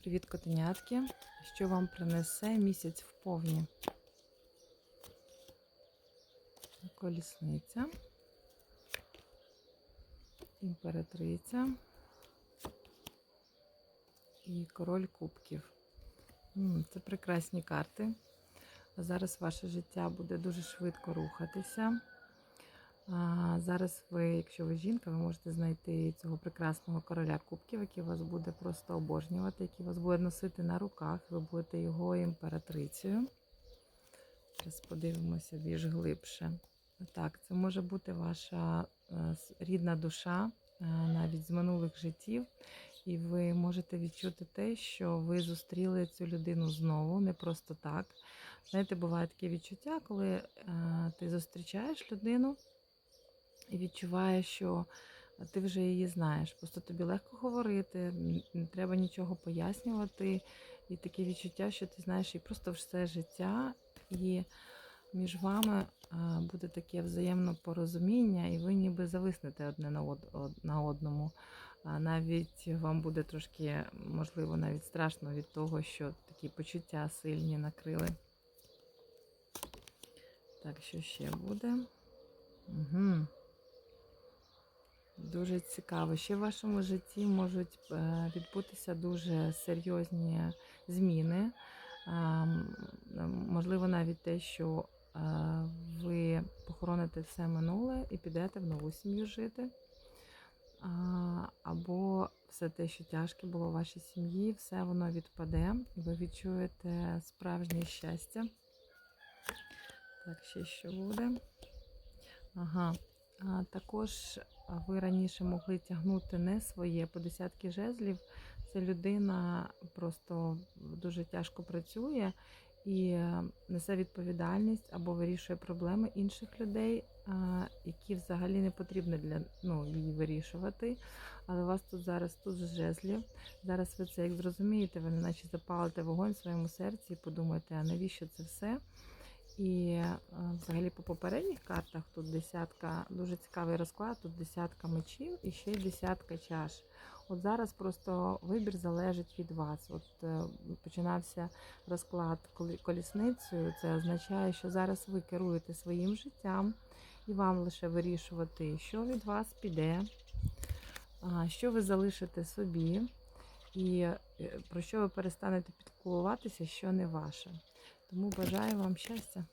Привіт, котенятки! Що вам принесе місяць в повні? Колісниця, імператриця і король кубків. Це прекрасні карти. Зараз ваше життя буде дуже швидко рухатися. Зараз ви, якщо ви жінка, ви можете знайти цього прекрасного короля кубків, який вас буде просто обожнювати, який вас буде носити на руках, ви будете його імператрицею. Зараз подивимося більш глибше. Так, це може бути ваша е, рідна душа, е, навіть з минулих життів, і ви можете відчути те, що ви зустріли цю людину знову, не просто так. Знаєте, буває таке відчуття, коли е, ти зустрічаєш людину і відчуваєш, що ти вже її знаєш. Просто тобі легко говорити, не треба нічого пояснювати. І таке відчуття, що ти знаєш її просто все життя, і між вами буде таке взаємне порозуміння, і ви ніби зависнете одне на од- од- на одному. А навіть вам буде трошки, можливо, навіть страшно від того, що такі почуття сильні накрили. Так, що ще буде? Угу. Дуже цікаво. Ще в вашому житті можуть е, відбутися дуже серйозні зміни. Ем, Можливо, навіть те, що е, ви похороните все минуле і підете в нову сім'ю жити. Або все те, що тяжке було в вашій сім'ї, все воно відпаде, і ви відчуєте справжнє щастя. Так, ще що буде? Ага. Також ви раніше могли тягнути не своє по десятки жезлів. Це людина просто дуже тяжко працює і е, несе відповідальність або вирішує проблеми інших людей, які взагалі не потрібно для ну, її вирішувати. Але у вас тут зараз тут жезлів. Зараз ви це як зрозумієте, ви наче запалите вогонь в своєму серці і подумаєте, а навіщо це все? І е, взагалі по попередніх картах тут десятка, дуже цікавий розклад, тут десятка мечів і ще десятка чаш. От зараз просто вибір залежить від вас. От е, починався розклад колісницею. Це означає, що зараз ви керуєте своїм життям, і вам лише вирішувати, що від вас піде, що ви залишите собі, і е, про що ви перестанете підкулуватися, що не ваше. Тому бажаю вам щастя.